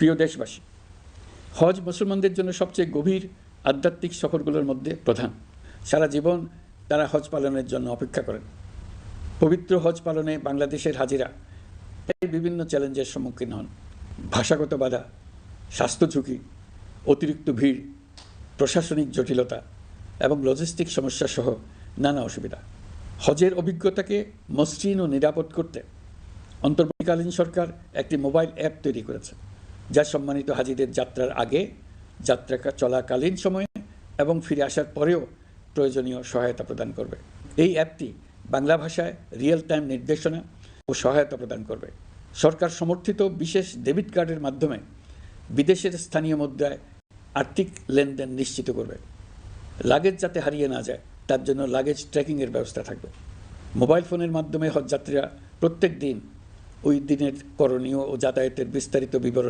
প্রিয় দেশবাসী, হজ মুসলমানদের জন্য সবচেয়ে গভীর আধ্যাত্মিক সফরগুলোর মধ্যে প্রধান। সারা জীবন তারা হজ পালনের জন্য অপেক্ষা করেন। পবিত্র হজ পালনে বাংলাদেশের হাজিরা বিভিন্ন চ্যালেঞ্জের সম্মুখীন হন। ভাষাগত বাধা, স্বাস্থ্য ঝুঁকি, অতিরিক্ত ভিড়, প্রশাসনিক জটিলতা এবং লজিস্টিক সমস্যা সহ নানা অসুবিধা। হজের অভিজ্ঞতাকে মসৃণ ও নিরাপদ করতে অন্তর্বর্তীকালীন সরকার একটি মোবাইল অ্যাপ তৈরি করেছে। যা সম্মানিত হাজিদের যাত্রার আগে যাত্রা চলাকালীন সময়ে এবং ফিরে আসার পরেও প্রয়োজনীয় সহায়তা প্রদান করবে। এই অ্যাপটি বাংলা ভাষায় রিয়েল টাইম নির্দেশনা ও সহায়তা প্রদান করবে। সরকার সমর্থিত বিশেষ ডেবিট কার্ডের মাধ্যমে বিদেশের স্থানীয় মুদ্রায় আর্থিক লেনদেন নিশ্চিত করবে। লাগেজ যাতে হারিয়ে না যায়, তার জন্য লাগেজ ট্র্যাকিংয়ের ব্যবস্থা থাকবে। মোবাইল ফোনের মাধ্যমে হজযাত্রীরা প্রত্যেক দিন ওই দিনের করণীয় ও যাতায়াতের বিস্তারিত বিবরণ